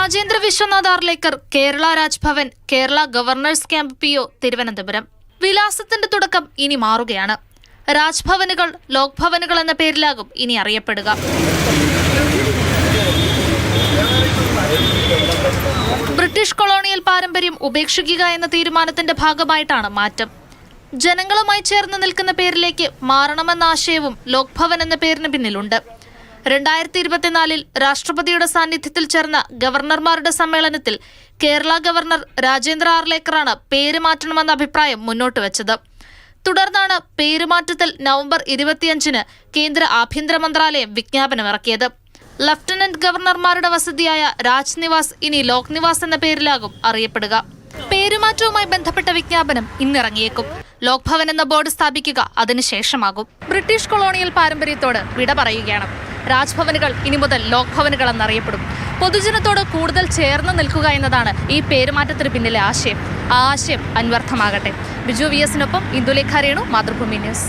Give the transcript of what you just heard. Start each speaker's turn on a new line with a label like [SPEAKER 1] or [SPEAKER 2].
[SPEAKER 1] Rajendra Vishwanath Arlekar Kerala Raj Bhavan Kerala governor's camp P O Thiruvananthapuram. വിലാസത്തിന്റെ തുടക്കം ഇനി മാറുകയാണ്. രാജ്ഭവനുകൾ ലോക്ഭവനുകൾ എന്ന പേരിലാകും ഇനി അറിയപ്പെടുക. ബ്രിട്ടീഷ് കൊളോണിയൽ പാരമ്പര്യം ഉപേക്ഷിക്കുക എന്ന തീരുമാനത്തിന്റെ ഭാഗമായിട്ടാണ് മാറ്റം. ജനങ്ങളുമായി ചേർന്ന് നിൽക്കുന്ന പേരിലേക്ക് മാറണമെന്ന ആശയവും ലോക്ഭവൻ എന്ന പേരിന് പിന്നിലുണ്ട്. രണ്ടായിരത്തി ഇരുപത്തിനാലിൽ രാഷ്ട്രപതിയുടെ സാന്നിധ്യത്തിൽ ചേർന്ന ഗവർണർമാരുടെ സമ്മേളനത്തിൽ കേരള ഗവർണർ രാജേന്ദ്ര ആർലേക്കറാണ് പേര് മാറ്റണമെന്ന അഭിപ്രായം മുന്നോട്ട് വെച്ചത്. തുടർന്നാണ് പേരുമാറ്റത്തിൽ നവംബർ ഇരുപത്തിയഞ്ചിന് കേന്ദ്ര ആഭ്യന്തര മന്ത്രാലയം വിജ്ഞാപനമിറക്കിയത്. ലഫ്റ്റനന്റ് ഗവർണർമാരുടെ വസതിയായ രാജ്നിവാസ് ഇനി ലോക് നിവാസ് എന്ന പേരിലാകും അറിയപ്പെടുക. പേരുമാറ്റവുമായി ബന്ധപ്പെട്ട വിജ്ഞാപനം ഇന്നിറങ്ങിയേക്കും. ലോക്ഭവൻ എന്ന ബോർഡ് സ്ഥാപിക്കുക അതിനുശേഷമാകും ബ്രിട്ടീഷ് കൊളോണിയൽ പാരമ്പര്യത്തോട് വിട പറയുകയാണ്. രാജ്ഭവനുകൾ ഇനി മുതൽ ലോക് ഭവനുകൾ എന്നറിയപ്പെടും. പൊതുജനത്തോട് കൂടുതൽ ചേർന്ന് നിൽക്കുക എന്നതാണ് ഈ പേരുമാറ്റത്തിന് പിന്നിലെ ആശയം. ആ ആശയം അന്വർത്ഥമാകട്ടെ. ബിജു വി എസിനൊപ്പം ഇന്ദുലേഖ രേണു മാതൃഭൂമി ന്യൂസ്.